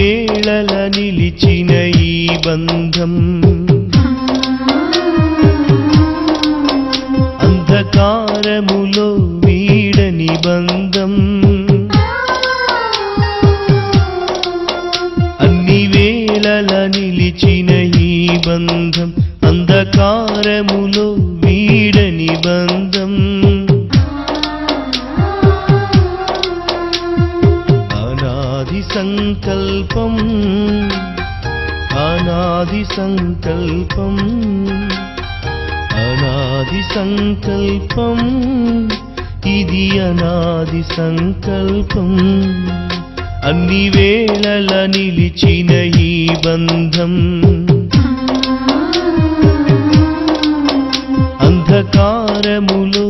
వేళల నిలిచిన ఈ బంధం. అంధకారములో వీడని బంధం. అన్ని వేళల నిలిచిన ఈ బంధం అంధకారములో వీడని బంధం. సంకల్పం అనాది సంకల్పం అనాది సంకల్పం ఇది అనాది సంకల్పం. అన్ని వేళల నిలిచిన ఈ బంధం అంధకారములో